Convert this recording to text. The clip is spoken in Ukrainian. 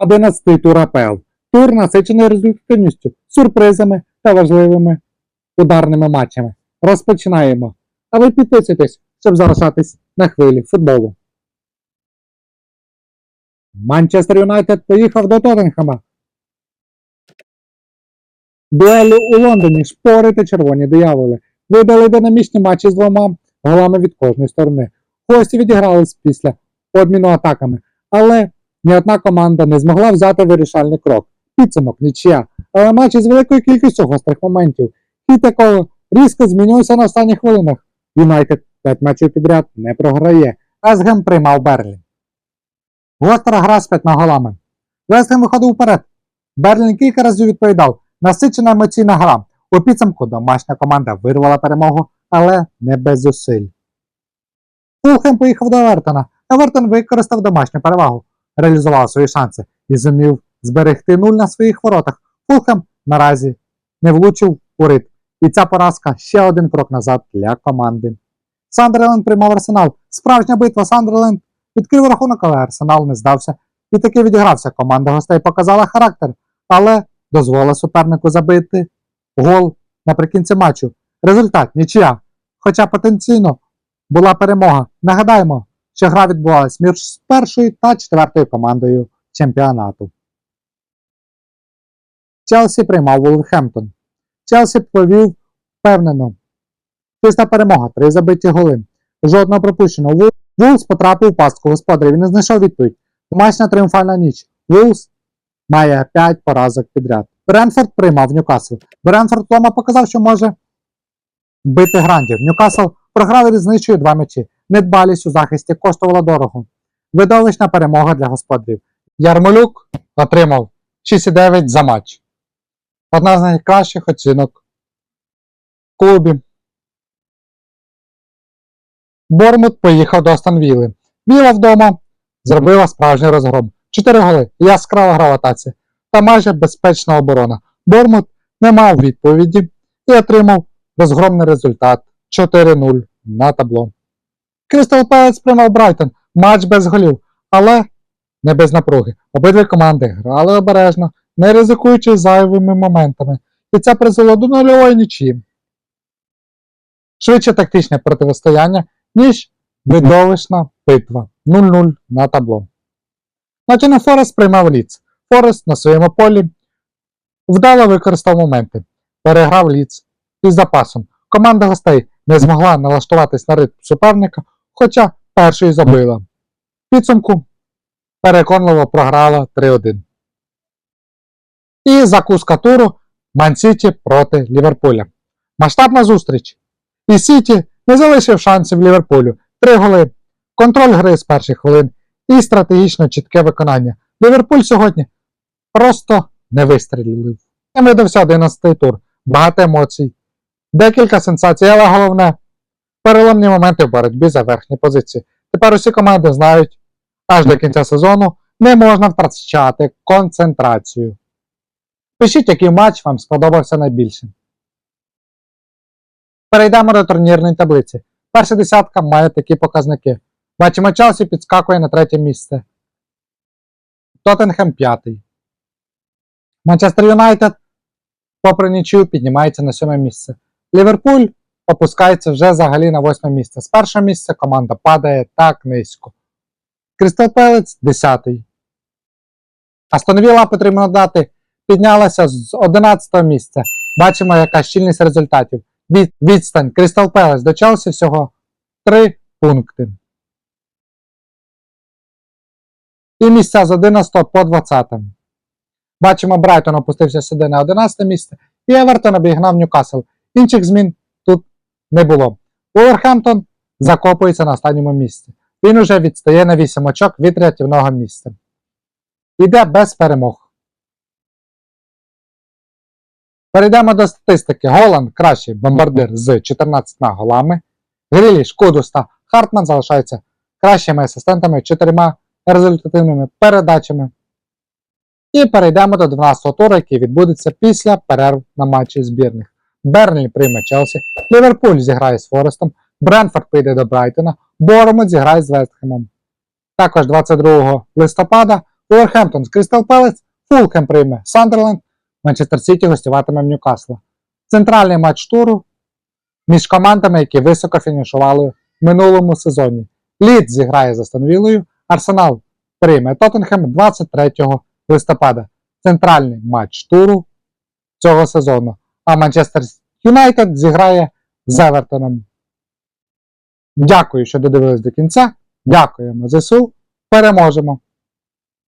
11-й тур АПЛ. Тур насичений результативністю, сюрпризами та важливими ударними матчами. Розпочинаємо. А ви підписуйтесь, щоб залишатись на хвилі футболу. Манчестер Юнайтед поїхав до Тоттенхема. Дуелі у Лондоні шпори та червоні дияволи видали динамічні матчі з двома голами від кожної сторони. Гості відігрались після обміну атаками, але ні одна команда не змогла взяти вирішальний крок. Підсумок нічия, але матч із великою кількістю гострих моментів. Хід якого різко змінювався на останніх хвилинах. Юнайтед 5 матчів підряд не програє. Вестгем приймав Берлін. Гостра гра з п'ятьма голами. Вестгем виходив вперед. Берлін кілька разів відповідав. Насичена емоційна гра. У підсумку домашня команда вирвала перемогу, але не без зусиль. Фулхем поїхав до Евертона. Евертон використав домашню перевагу, реалізував свої шанси і зумів зберегти нуль на своїх воротах. Фулхем наразі не влучив у рит. І ця поразка ще один крок назад для команди. Сандерленд приймав Арсенал. Справжня битва Сандерленд відкрив рахунок, але Арсенал не здався і таки відігрався. Команда гостей показала характер, але дозволила супернику забити гол наприкінці матчу. Результат нічия. Хоча потенційно була перемога. Нагадаємо, що гра відбувалась між першою та четвертою командою чемпіонату. Челсі приймав Вулверхемптон. Челсі повів впевнено. Чиста перемога, три забиті голи. Жодного пропущеного. Вулс потрапив у пастку господарів. Він не знайшов відповідь. Домашня тріумфальна ніч. Вулс має 5 поразок підряд. Бренфорд приймав Ньюкасл. Бренфорд вдома показав, що може бити грандів. Ньюкасл програв різничою два м'ячі. Недбалість у захисті коштувала дорого. Видовищна перемога для господарів. Ярмолюк отримав 6,9 за матч. Одна з найкращих оцінок в клубі. Бормут поїхав до Астон Вілли. Віла вдома зробила справжній розгром. Чотири голи, яскрава гра та майже безпечна оборона. Бормут не мав відповіді і отримав розгромний результат 4-0 на табло. Кристал Пелець приймав Брайтон, матч без голів, але не без напруги. Обидві команди грали обережно, не ризикуючи зайвими моментами, і це призвело до нульової нічії. Швидше тактичне протистояння, ніж видовищна битва 0-0 на табло. Нотінг Форест приймав Ліц. Форест на своєму полі вдало використав моменти, переграв Ліц із запасом. Команда гостей не змогла налаштуватись на ритм суперника, хоча першою забила. Підсумку переконливо програла 3-1. І закуска туру Ман-Сіті проти Ліверпуля. Масштабна зустріч. І Сіті не залишив шансів Ліверпулю. Три голи, контроль гри з перших хвилин і стратегічно чітке виконання. Ліверпуль сьогодні просто не вистрілив. Їм видався 11-й тур. Багато емоцій, декілька сенсацій, але головне переломні моменти в боротьбі за верхні позиції. Тепер усі команди знають, аж до кінця сезону не можна втрачати концентрацію. Пишіть, який матч вам сподобався найбільше. Перейдемо до турнірної таблиці. Перша десятка має такі показники. Бачимо, Челсі підскакує на третє місце. Тоттенхем п'ятий. Манчестер Юнайтед, попри нічию, піднімається на сьоме місце. Ліверпуль опускається вже взагалі на восьме місце. З першого місця команда падає так низько. Крістал Пелець 10. Астон Вілла, потрібно дати, піднялася з 11 місця. Бачимо, яка щільність результатів. Від, відстань Крістал Пелес до Челсі всього 3 пункти. І місця з 11 по 20. Бачимо, Брайтон опустився сюди на 11 місце, і Евертон обігнав Ньюкасл. Інших змін не було. Уолверхемптон закопується на останньому місці. Він уже відстає на 8 очок від рятівного місця. Іде без перемог. Перейдемо до статистики. Голланд кращий бомбардир з 14 голами. Гріліш, Кудус та Хартман залишаються кращими асистентами 4 результативними передачами. І перейдемо до 12-го туру, який відбудеться після перерв на матчі збірних. Бернлі прийме Челсі, Ліверпуль зіграє з Форестом, Бренфорд прийде до Брайтона, Боромут зіграє з Вестхемом. Також 22 листопада Уорхемптон з Крістал Пелес, Фулхем прийме Сандерленд, Манчестер Сіті гостюватиме в Ньюкасла. Центральний матч туру між командами, які високо фінішували в минулому сезоні. Лід зіграє за Станвілою, Арсенал прийме Тоттенхем 23 листопада. Центральний матч туру цього сезону. А Манчестер Юнайтед зіграє з Евертоном. Дякую, що додивились до кінця. Дякуємо ЗСУ. Переможемо!